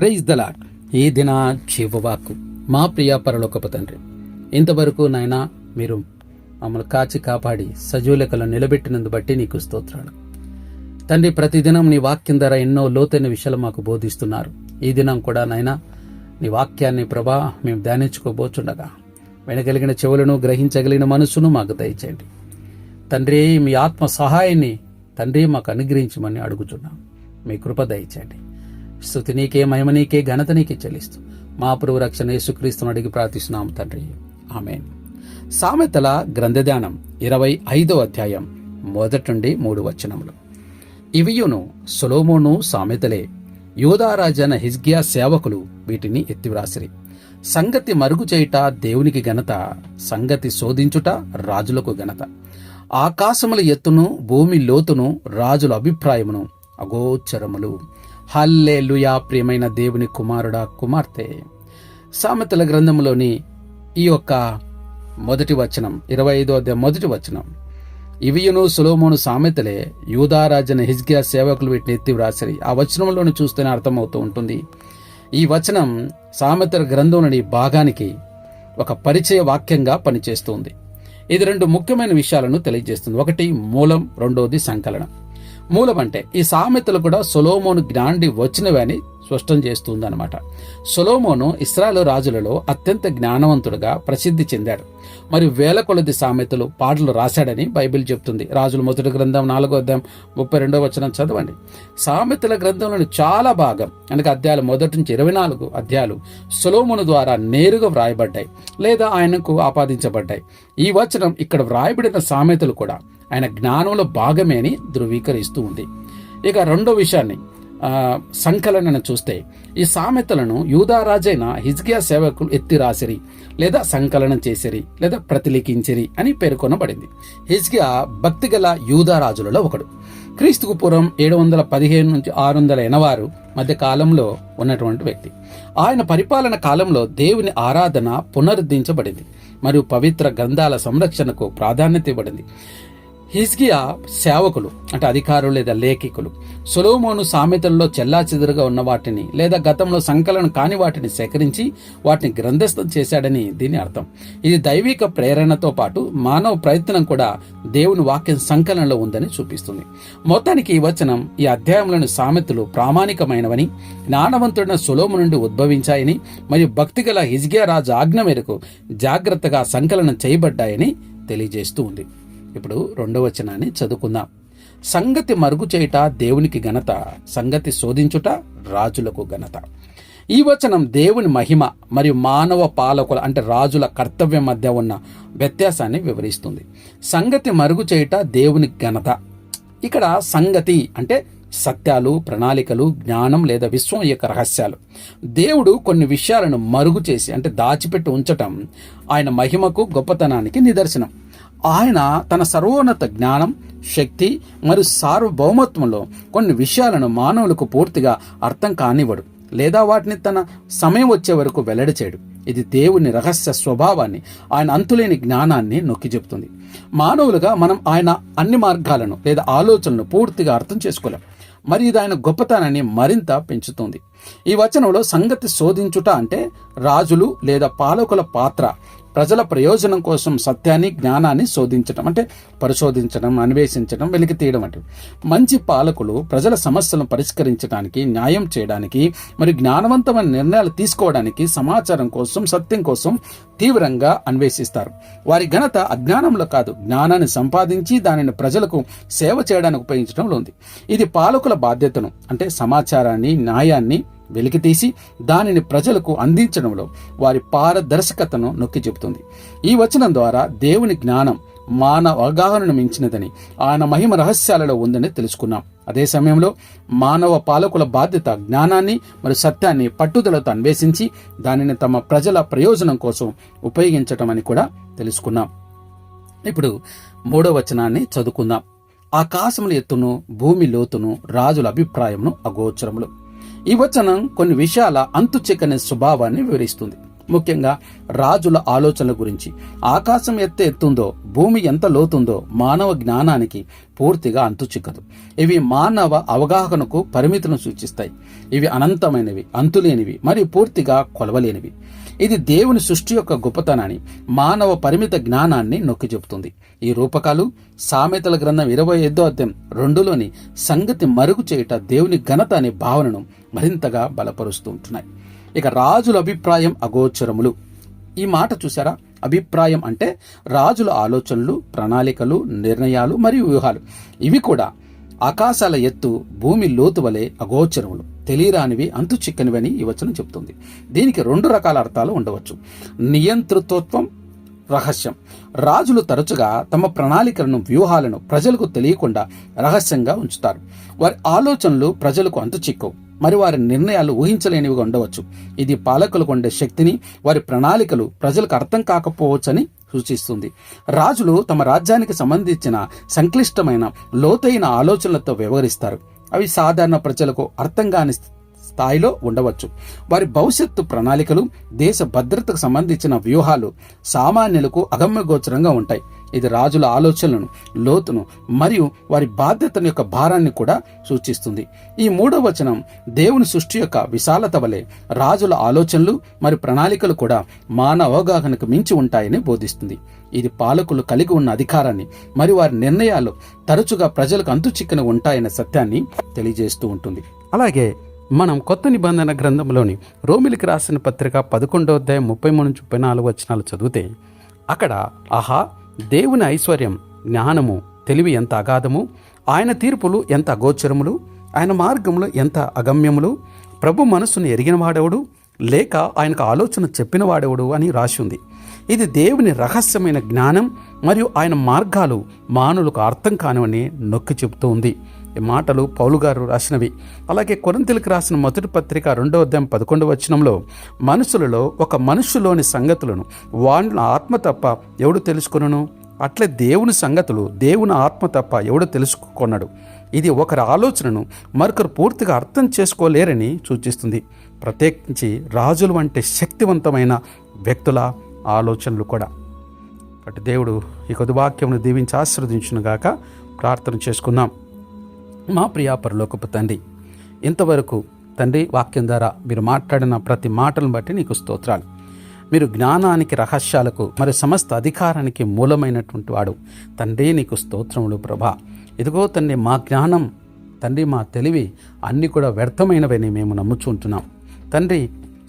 Praise దలా ఈ దిన జీవవాక్కు మా ప్రియ పరలోకపు తండ్రి ఇంతవరకు నాయన మీరు మమ్మల్ని కాచి కాపాడి సజీవులకలు నిలబెట్టినందు బట్టి నీకు స్తోత్రాలు. తండ్రి ప్రతిదినం నీ వాక్యం ద్వారా ఎన్నో లోతైన విషయాలు మాకు బోధిస్తున్నారు. ఈ దినం కూడా నాయన నీ వాక్యాన్ని ప్రభా మేము ధ్యానించుకోబోచుండగా వినగలిగిన చెవులను గ్రహించగలిగిన మనసును మాకు దయచేయండి. తండ్రి మీ ఆత్మ సహాయాన్ని తండ్రి మాకు అనుగ్రహించమని అడుగుతున్నాం. మీ కృప దయచేయండి. స్థుతి నీకే మహిమ నీకే ఘనత నీకే చెల్లిస్తూ మా ప్రభు రక్షణ యేసుక్రీస్తుని అడిగి ప్రార్థిస్తున్నాం తండ్రి. ఆమె సామెతల గ్రంథధ్యానం ఇరవై ఐదో అధ్యాయం మొదటి నుండి మూడు వచనములు. ఇవియును సొలోమోను సామెతలే యోధారాజన హిజ్గియా సేవకులు వీటిని ఎత్తివ్రాసిరి. సంగతి మరుగు చేయుట దేవునికి ఘనత సంగతి శోధించుట రాజులకు ఘనత. ఆకాశముల ఎత్తును భూమి లోతును రాజుల అభిప్రాయమును అగోచరములు. హల్లే ప్రియమైన దేవుని కుమారుడా కుమార్తె. సామెతల గ్రంథంలోని ఈ యొక్క మొదటి వచనం ఇరవై ఐదో అధ్యాయం మొదటి వచనం. ఇవియును సులోమోను సామెతలే యూదారాజన హిజ్గియా సేవకులు వీటిని ఎత్తి వ్రాసిరి. ఆ వచనంలోని చూస్తేనే అర్థమవుతూ ఉంటుంది. ఈ వచనం సామెతల గ్రంథంలోని భాగానికి ఒక పరిచయ వాక్యంగా పనిచేస్తుంది. ఇది రెండు ముఖ్యమైన విషయాలను తెలియజేస్తుంది. ఒకటి మూలం రెండవది సంకలనం. మూలమంటే ఈ సామెతలు కూడా సొలోమోను జ్ఞాండి వచ్చినవని స్పష్టం చేస్తుంది అనమాట సొలోమోను ఇస్రాయలు రాజులలో అత్యంత జ్ఞానవంతుడుగా ప్రసిద్ధి చెందాడు. మరి వేల కొలది సామెతలు పాటలు రాశాడని బైబిల్ చెప్తుంది. రాజుల మొదటి గ్రంథం నాలుగో అధ్యాయం ముప్పై రెండో వచనం చదవండి. సామెతల గ్రంథంలోని చాలా భాగం అనగా అధ్యాయాలు మొదటి నుంచి ఇరవై నాలుగు అధ్యాయాలు సొలోమోను ద్వారా నేరుగా వ్రాయబడ్డాయి లేదా ఆయనకు ఆపాదించబడ్డాయి. ఈ వచనం ఇక్కడ వ్రాయబడిన సామెతలు కూడా ఆయన జ్ఞానంలో భాగమే అని ధృవీకరిస్తూ ఉంది. ఇక రెండో విషయాన్ని సంకలనను చూస్తే ఈ సామెతలను యూదారాజైన హిజ్కియా సేవకులు ఎత్తి రాసిరి లేదా సంకలనం చేసిరి లేదా ప్రతిలిఖించిరి అని పేర్కొనబడింది. హిజ్కియా భక్తిగల యూదారాజులలో ఒకడు. క్రీస్తుకు పూర్వం ఏడు వందల పదిహేను నుంచి ఆరు వందల ఎనవారు మధ్య కాలంలో ఉన్నటువంటి వ్యక్తి. ఆయన పరిపాలన కాలంలో దేవుని ఆరాధన పునరుద్ధరించబడింది. మరియు పవిత్ర గ్రంథాల సంరక్షణకు ప్రాధాన్యత ఇవ్వబడింది. హిజ్గియా సేవకులు అంటే అధికారులు లేదా లేఖికులు. సొలోమోను సామెతల్లో చెల్లా ఉన్న వాటిని లేదా గతంలో సంకలనం కాని వాటిని సేకరించి వాటిని గ్రంథస్థం చేశాడని దీని అర్థం. ఇది దైవిక ప్రేరణతో పాటు మానవ ప్రయత్నం కూడా దేవుని వాక్యం సంకలనంలో ఉందని చూపిస్తుంది. మొత్తానికి ఈ వచనం ఈ అధ్యాయంలోని సామెతలు ప్రామాణికమైనవని జ్ఞానవంతుడైన సొలోము నుండి ఉద్భవించాయని మరియు భక్తిగల హిజ్కియా రాజు ఆజ్ఞ మేరకు జాగ్రత్తగా సంకలనం చేయబడ్డాయని తెలియజేస్తూ ఉంది. ఇప్పుడు రెండవ వచనాన్ని చదువుకుందాం. సంగతి మరుగు చేయుట దేవునికి ఘనత సంగతి శోధించుట రాజులకు ఘనత. ఈ వచనం దేవుని మహిమ మరియు మానవ పాలకుల అంటే రాజుల కర్తవ్యం మధ్య ఉన్న వ్యత్యాసాన్ని వివరిస్తుంది. సంగతి మరుగు చేయుట దేవుని ఘనత. ఇక్కడ సంగతి అంటే సత్యాలు ప్రణాళికలు జ్ఞానం లేదా విశ్వం యొక్క రహస్యాలు. దేవుడు కొన్ని విషయాలను మరుగు చేసి అంటే దాచిపెట్టి ఉంచటం ఆయన మహిమకు గొప్పతనానికి నిదర్శనం. ఆయన తన సర్వోన్నత జ్ఞానం శక్తి మరియు సార్వభౌమత్వంలో కొన్ని విషయాలను మానవులకు పూర్తిగా అర్థం కానివ్వడు లేదా వాటిని తన సమయం వచ్చే వరకు వెల్లడి చేయడు. ఇది దేవుని రహస్య స్వభావాన్ని ఆయన అంతులేని జ్ఞానాన్ని నొక్కి చెబుతుంది. మానవులుగా మనం ఆయన అన్ని మార్గాలను లేదా ఆలోచనలను పూర్తిగా అర్థం చేసుకోలేం. మరి ఇది ఆయన గొప్పతనాన్ని మరింత పెంచుతుంది. ఈ వచనంలో సంగతి శోధించుట అంటే రాజులు లేదా పాలకుల పాత్ర ప్రజల ప్రయోజనం కోసం సత్యాన్ని జ్ఞానాన్ని శోధించడం అంటే పరిశోధించడం అన్వేషించడం వెలికి తీయడం అంటే మంచి పాలకులు ప్రజల సమస్యలను పరిష్కరించడానికి న్యాయం చేయడానికి మరియు జ్ఞానవంతమైన నిర్ణయాలు తీసుకోవడానికి సమాచారం కోసం సత్యం కోసం తీవ్రంగా అన్వేషిస్తారు. వారి ఘనత అజ్ఞానంలో కాదు. జ్ఞానాన్ని సంపాదించి దానిని ప్రజలకు సేవ చేయడానికి ఉపయోగించడంలో ఉంది. ఇది పాలకుల బాధ్యతను అంటే సమాచారాన్ని న్యాయాన్ని వెలికితీసి దానిని ప్రజలకు అందించడంలో వారి పారదర్శకతను నొక్కి చెబుతుంది. ఈ వచనం ద్వారా దేవుని జ్ఞానం మానవ అవగాహనను మించినదని ఆయన మహిమ రహస్యాలలో ఉందని తెలుసుకున్నాం. అదే సమయంలో మానవ పాలకుల బాధ్యత జ్ఞానాన్ని మరియు సత్యాన్ని పట్టుదలతో అన్వేషించి దానిని తమ ప్రజల ప్రయోజనం కోసం ఉపయోగించటం అని కూడా తెలుసుకున్నాం. ఇప్పుడు మూడో వచనాన్ని చదువుకుందాం. ఆకాశముల ఎత్తును భూమి లోతును రాజుల అభిప్రాయమును అగోచరములు. ఈ వచనం కొన్ని విషయాల అంతు చెక్కని స్వభావాన్ని వివరిస్తుంది. ముఖ్యంగా రాజుల ఆలోచనల గురించి. ఆకాశం ఎంత ఎత్తుందో భూమి ఎంత లోతుందో మానవ జ్ఞానానికి పూర్తిగా అంతు చిక్కదు ఇవి మానవ అవగాహనకు పరిమితులను సూచిస్తాయి. ఇవి అనంతమైనవి అంతులేనివి మరియు పూర్తిగా కొలవలేనివి. ఇది దేవుని సృష్టి యొక్క గొప్పతనాన్ని మానవ పరిమిత జ్ఞానాన్ని నొక్కి చెబుతుంది. ఈ రూపకాలు సామెతల గ్రంథం ఇరవై ఐదో అధ్యాయం రెండులోని సంగతి మరుగు చేయుట దేవుని ఘనత అనే భావనను మరింతగా బలపరుస్తూ ఉంటున్నాయి. ఇక రాజుల అభిప్రాయం అగోచరములు. ఈ మాట చూసారా అభిప్రాయం అంటే రాజుల ఆలోచనలు ప్రణాళికలు నిర్ణయాలు మరియు వ్యూహాలు. ఇవి కూడా ఆకాశాల ఎత్తు భూమి లోతు వలె అగోచరములు. తెలియరానివి అంతు చిక్కనివని ఈ వచనం చెబుతుంది. దీనికి రెండు రకాల అర్థాలు ఉండవచ్చు. నియంతృత్వం రహస్యం. రాజులు తరచుగా తమ ప్రణాళికలను వ్యూహాలను ప్రజలకు తెలియకుండా రహస్యంగా ఉంచుతారు. వారి ఆలోచనలు ప్రజలకు అంతు చిక్కవు. మరి వారి నిర్ణయాలు ఊహించలేనివిగా ఉండవచ్చు. ఇది పాలకులకు ఉండే శక్తిని వారి ప్రణాళికలు ప్రజలకు అర్థం కాకపోవచ్చని సూచిస్తుంది. రాజులు తమ రాజ్యానికి సంబంధించిన సంక్లిష్టమైన లోతైన ఆలోచనలతో వ్యవహరిస్తారు. అవి సాధారణ ప్రజలకు అర్థం కాని స్థాయిలో ఉండవచ్చు. వారి భవిష్యత్తు ప్రణాళికలు దేశ భద్రతకు సంబంధించిన వ్యూహాలు సామాన్యులకు అగమ్యగోచరంగా ఉంటాయి. ఇది రాజుల ఆలోచనలను లోతును మరియు వారి బాధ్యతను యొక్క భారాన్ని కూడా సూచిస్తుంది. ఈ మూడవ వచనం దేవుని సృష్టి యొక్క విశాలత వలె రాజుల ఆలోచనలు మరియు ప్రణాళికలు కూడా మానవ అవగాహనకు మించి ఉంటాయని బోధిస్తుంది. ఇది పాలకులు కలిగి ఉన్న అధికారాన్ని మరియు వారి నిర్ణయాలు తరచుగా ప్రజలకు అంతుచిక్కన ఉంటాయనే సత్యాన్ని తెలియజేస్తూ ఉంటుంది. అలాగే మనం కొత్త నిబంధన గ్రంథంలోని రోమిలికి రాసిన పత్రిక పదకొండో అధ్యాయం ముప్పై మూడు నుంచి ముప్పై నాలుగు వచనాలు చదివితే అక్కడ ఆహా దేవుని ఐశ్వర్యం జ్ఞానము తెలివి ఎంత అగాధము ఆయన తీర్పులు ఎంత అగోచరములు ఆయన మార్గములు ఎంత అగమ్యములు ప్రభు మనస్సును ఎరిగిన వాడెవడు లేక ఆయనకు ఆలోచన చెప్పిన వాడెవడు అని రాసి ఉంది. ఇది దేవుని రహస్యమైన జ్ఞానం మరియు ఆయన మార్గాలు మానవులకు అర్థం కానివని నొక్కి చెబుతూ ఉంది. ఈ మాటలు పౌలు గారు రాసినవి. అలాగే కొరంతిలకు రాసిన మొదటి పత్రిక రెండో అధ్యాయం పదకొండవ వచనంలో మనుషులలో ఒక మనుషులోని సంగతులను వాళ్ళ ఆత్మ తప్ప ఎవడు తెలుసుకును అట్లే దేవుని సంగతులు దేవుని ఆత్మ తప్ప ఎవడు తెలుసుకున్నాడు ఇది ఒకరి ఆలోచనను మరొకరు పూర్తిగా అర్థం చేసుకోలేరని సూచిస్తుంది. ప్రత్యేకించి రాజులు వంటి శక్తివంతమైన వ్యక్తుల ఆలోచనలు కూడా. అటు దేవుడు ఈ కొద్ది వాక్యమును దీవించి ఆశీర్వదించునుగాక. ప్రార్థన చేసుకుందాం. మా ప్రియా పరలోకపు తండ్రి ఇంతవరకు తండ్రి వాక్యం ద్వారా మీరు మాట్లాడిన ప్రతి మాటలను బట్టి నీకు స్తోత్రాలు. మీరు జ్ఞానానికి రహస్యాలకు మరి సమస్త అధికారానికి మూలమైనటువంటి వాడు. తండ్రి నీకు స్తోత్రములు ప్రభా. ఇదిగో తండ్రి మా జ్ఞానం తండ్రి మా తెలివి అన్నీ కూడా వ్యర్థమైనవని మేము నమ్ముచుంటున్నాం తండ్రి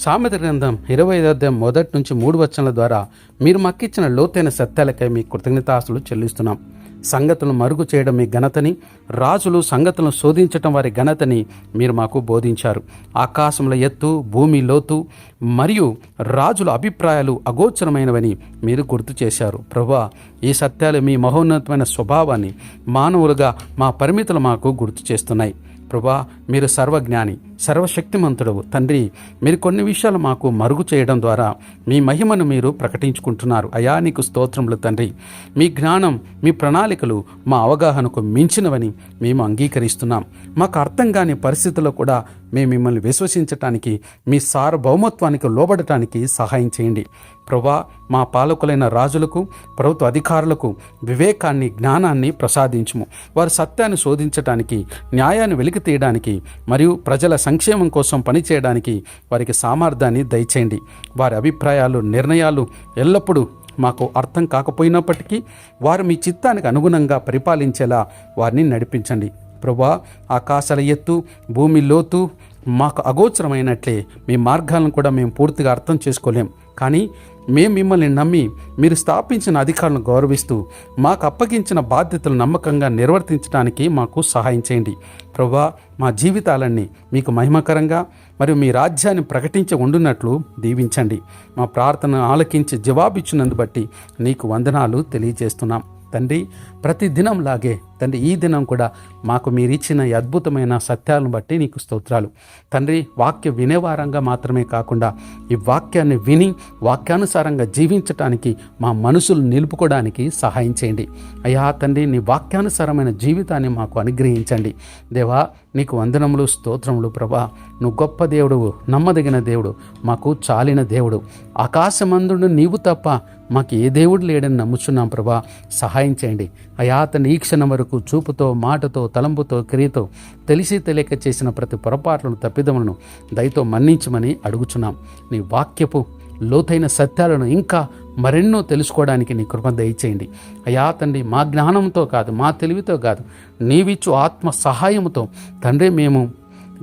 సామెత గ్రంథం ఇరవై అధ్యాయం మొదటి నుంచి మూడు వచనాల ద్వారా మీరు మాకిచ్చిన లోతైన సత్యాలకై మీ కృతజ్ఞతాసులు చెల్లిస్తున్నాం. సంగతులను మరుగు చేయడం మీ ఘనతని రాజులు సంగతులను శోధించటం వారి ఘనతని మీరు మాకు బోధించారు. ఆకాశముల ఎత్తు భూమి లోతు మరియు రాజుల అభిప్రాయాలు అగోచరమైనవని మీరు గుర్తు చేశారు. ప్రభా ఈ సత్యాలు మీ మహోన్నతమైన స్వభావాన్ని మానవులుగా మా పరిమితులు మాకు గుర్తు చేస్తున్నాయి. ప్రభా మీరు సర్వజ్ఞాని సర్వశక్తిమంతుడవు. తండ్రి మీరు కొన్ని విషయాలు మాకు మరుగు చేయడం ద్వారా మీ మహిమను మీరు ప్రకటించుకుంటున్నారు. అయా నీకు స్తోత్రములు తండ్రి. మీ జ్ఞానం మీ ప్రణాళికలు మా అవగాహనకు మించినవని మేము అంగీకరిస్తున్నాం. మాకు అర్థం కాని పరిస్థితుల్లో కూడా మేము మిమ్మల్ని విశ్వసించటానికి మీ సార్వభౌమత్వానికి లోబడటానికి సహాయం చేయండి. ప్రభా మా పాలకులైన రాజులకు ప్రభుత్వ అధికారులకు వివేకాన్ని జ్ఞానాన్ని ప్రసాదించుము. వారి సత్యాన్ని శోధించటానికి న్యాయాన్ని వెలికి తీయడానికి మరియు ప్రజల సంక్షేమం కోసం పనిచేయడానికి వారికి సామర్థ్యాన్ని దయచేయండి. వారి అభిప్రాయాలు నిర్ణయాలు ఎల్లప్పుడూ మాకు అర్థం కాకపోయినప్పటికీ వారు మీ చిత్తానికి అనుగుణంగా పరిపాలించేలా వారిని నడిపించండి. ప్రభా ఆకాశాల ఎత్తు భూమి లోతు మాకు అగోచరమైనట్లే మీ మార్గాలను కూడా మేము పూర్తిగా అర్థం చేసుకోలేం. కానీ మేము మిమ్మల్ని నమ్మి మీరు స్థాపించిన అధికారులను గౌరవిస్తూ మాకు అప్పగించిన బాధ్యతలు నమ్మకంగా నిర్వర్తించడానికి మాకు సహాయం చేయండి. ప్రభా మా జీవితాలన్నీ మీకు మహిమకరంగా మరియు మీ రాజ్యాన్ని ప్రకటించి ఉండున్నట్లు దీవించండి. మా ప్రార్థన ఆలకించి జవాబిచ్చినందు బట్టి నీకు వందనాలు తెలియజేస్తున్నాం. తండ్రి ప్రతి దినంలాగే తండ్రి ఈ దినం కూడా మాకు మీరిచ్చిన ఈ అద్భుతమైన సత్యాలను బట్టి నీకు స్తోత్రాలు. తండ్రి వాక్య వినేవారంగా మాత్రమే కాకుండా ఈ వాక్యాన్ని విని వాక్యానుసారంగా జీవించటానికి మా మనసులు నిలుపుకోవడానికి సహాయం చేయండి. అయ్యా తండ్రి నీ వాక్యానుసారమైన జీవితాన్ని మాకు అనుగ్రహించండి. దేవా నీకు వందనములు స్తోత్రములు ప్రభా. నువ్వు గొప్ప దేవుడు నమ్మదగిన దేవుడు మాకు చాలిన దేవుడు. ఆకాశమందుడు నీవు తప్ప మాకు ఏ దేవుడు లేడని నమ్ముచున్నాం ప్రభా. సహాయం చేయండి. అయా అతని ఈ క్షణం వరకు చూపుతో మాటతో తలంపుతో క్రియతో తెలిసి తెలియక చేసిన ప్రతి పొరపాట్లను తప్పిదములను దయతో మన్నించమని అడుగుచున్నాం. నీ వాక్యపు లోతైన సత్యాలను ఇంకా మరెన్నో తెలుసుకోవడానికి నీ కృప దయచేయండి. అయా తండ్రి మా జ్ఞానంతో కాదు మా తెలివితో కాదు నీవిచ్చు ఆత్మ సహాయముతో తండ్రి మేము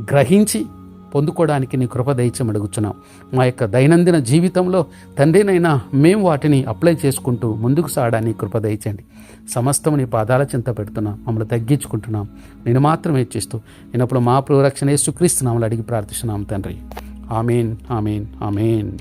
గ్రహించి పొందుకోవడానికి నీ కృప దయచం అడుగుచున్నాం. మా యొక్క దైనందిన జీవితంలో తండ్రినైనా మేము వాటిని అప్లై చేసుకుంటూ ముందుకు సాగడానికి కృప దయచండి సమస్తం నీ పాదాల చింత పెడుతున్నాం. మమ్మల్ని తగ్గించుకుంటున్నాం. నేను మాత్రమే ఇచ్చిస్తూ నేనప్పుడు మా ప్రియరక్షణ యేసుక్రీస్తు నామలు అడిగి ప్రార్థిస్తున్నాం తండ్రి. Amen amen amen.